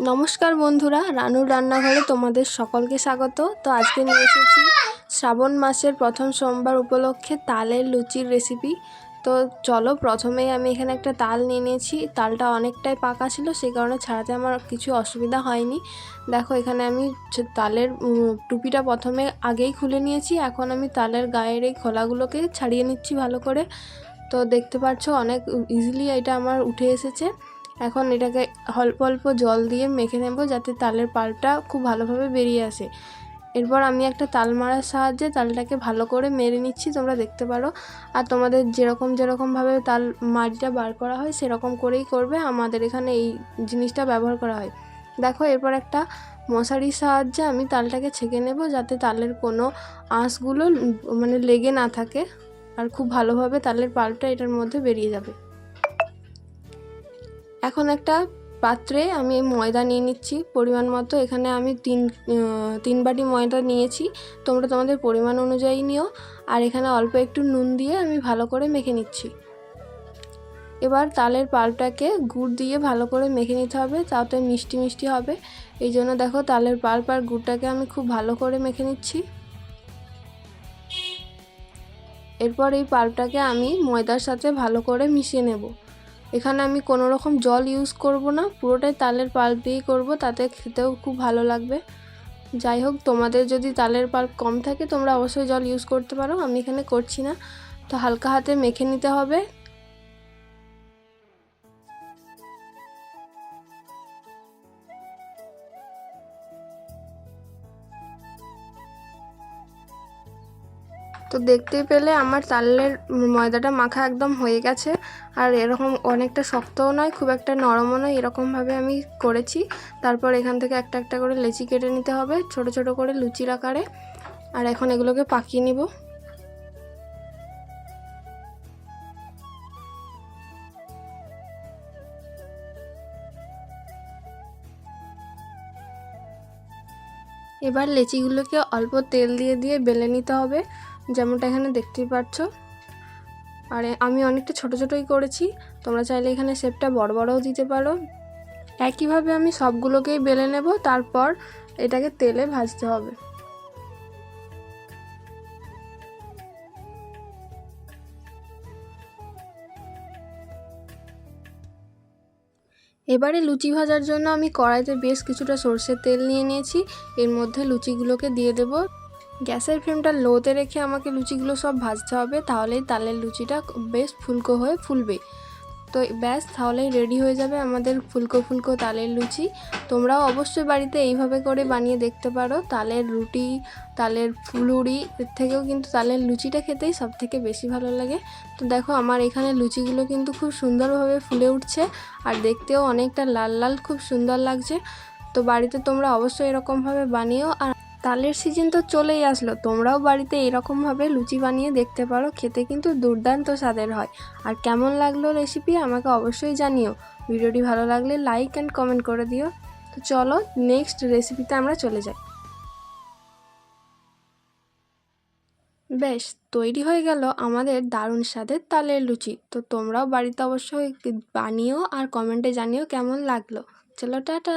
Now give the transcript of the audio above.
নমস্কার বন্ধুরা, রানুর রান্নাঘরে তোমাদের সকলকে স্বাগত। তো আজকে নিয়ে এসেছি শ্রাবণ মাসের প্রথম সোমবার উপলক্ষে তালের লুচির রেসিপি তো চলো প্রথমেই আমি এখানে একটা তাল নিয়ে নিয়েছি। তালটা অনেকটাই পাকা ছিল সেই কারণে ছাড়াতে আমার কিছু অসুবিধা হয়নি। দেখো, এখানে আমি তালের টুপিটা প্রথমে আগেই খুলে নিয়েছি। এখন আমি তালের গায়ের এই খোলাগুলোকে ছাড়িয়ে নিচ্ছি ভালো করে। তো দেখতে পাচ্ছ, অনেক ইজিলি এটা আমার উঠে এসেছে। এখন এটাকে অল্প অল্প জল দিয়ে মেখে নেব যাতে তালের পালটা খুব ভালোভাবে বেরিয়ে আসে। এরপর আমি একটা তাল মারার সাহায্যে তালটাকে ভালো করে মেরে নিচ্ছি, তোমরা দেখতে পারো। আর তোমাদের যেরকম যেরকমভাবে তাল মাড়িটা বার করা হয়, সেরকম করেই করবে আমাদের এখানে এই জিনিসটা ব্যবহার করা হয়। দেখো, এরপর একটা মশারির সাহায্যে আমি তালটাকে ছেঁকে নেব যাতে তালের কোনো আঁশগুলো মানে লেগে না থাকে। আর খুব ভালোভাবে তালের পালটা এটার মধ্যে বেরিয়ে যাবে। এখন একটা পাত্রে আমি ময়দা নিয়ে নিচ্ছি। পরিমাণ মতো এখানে আমি তিন তিন বাটি ময়দা নিয়েছি। তোমরা তোমাদের পরিমাণ অনুযায়ী নিও। আর এখানে অল্প একটু নুন দিয়ে আমি ভালো করে মেখে নিচ্ছি। এবার তালের পাল্পটাকে গুড় দিয়ে ভালো করে মেখে নিতে হবে। তাতে মিষ্টি মিষ্টি হবে। এই জন্য দেখো তালের পাল্প আর গুড়টাকে আমি খুব ভালো করে মেখে নিচ্ছি। এরপর এই পাল্পটাকে আমি ময়দার সাথে ভালো করে মিশিয়ে নেব। এখানে আমি কোনো রকম জল ইউজ করব না, পুরোটাই তালের পাল্প দিয়েই করব, তাতে খেতেও খুব ভালো লাগবে। যাই হোক, তোমাদের যদি তালের পাল্প কম থাকে, তোমরা অবশ্যই জল ইউজ করতে পারো, আমি এখানে করছি না। তো হালকা হাতে মেখে নিতে হবে। তো দেখতেই পেলে আমার তালের ময়দাটা মাখা একদম হয়ে গেছে। আর এরকম অনেকটা শক্তও নয়, খুব একটা নরমও নয়, এরকমভাবে আমি করেছি। তারপর এখান থেকে একটা একটা করে লেচি কেটে নিতে হবে, ছোট ছোট করে লুচির আকারে। আর এখন এগুলোকে পাকিয়ে নিব। এবার লেচিগুলোকে অল্প তেল দিয়ে দিয়ে বেলে নিতে হবে। যেমনটা এখানে দেখতেই পাচ্ছ। আর, আমি অনেকটা ছোট ছোটই করেছি। তোমরা চাইলে এখানে শেপটা বড় বড়ও দিতে পারো। একইভাবে আমি সবগুলোকেই বেলে নেব, তারপর এটাকে তেলে ভাজতে হবে। এবারে লুচি ভাজার জন্য আমি কড়াইতে বেশ কিছুটা সর্ষের তেল নিয়ে নিয়েছি। এর মধ্যে লুচিগুলোকে দিয়ে দেব। গ্যাসের ফ্লেমটা লোতে রেখে আমাকে লুচিগুলো সব ভাজতে হবে, তাহলেই তালের লুচিটা বেশ ফুলকো হয়ে ফুলবে। তো ব্যাস, তাহলেই রেডি হয়ে যাবে আমাদের ফুলকো ফুলকো তালের লুচি। তোমরাও অবশ্যই বাড়িতে এইভাবে করে বানিয়ে দেখতে পারো, তালের রুটি, তালের ফুলুরি এর থেকেও কিন্তু তালের লুচিটা খেতেই সব থেকে বেশি ভালো লাগে। তো দেখো, আমার এখানে লুচিগুলো কিন্তু খুব সুন্দরভাবে ফুলে উঠছে, আর দেখতেও অনেকটা লাল লাল, খুব সুন্দর লাগছে। তো বাড়িতে তোমরা অবশ্যই এরকমভাবে বানিয়েও আর তালের সিজন তো চলেই আসলো। তোমরাও বাড়িতে এরকমভাবে লুচি বানিয়ে দেখতে পারো, খেতে কিন্তু দুর্দান্ত স্বাদের হয়। আর কেমন লাগল রেসিপি আমাকে অবশ্যই জানিও। ভিডিওটি ভালো লাগলে লাইক অ্যান্ড কমেন্ট করে দিও। তো চলো নেক্সট রেসিপিতে আমরা চলে যাই। বেশ, তৈরি হয়ে গেল আমাদের দারুণ স্বাদের তালের লুচি। তো তোমরাও বাড়িতে অবশ্যই বানিও আর কমেন্টে জানিও কেমন লাগল। চলো, টাটা!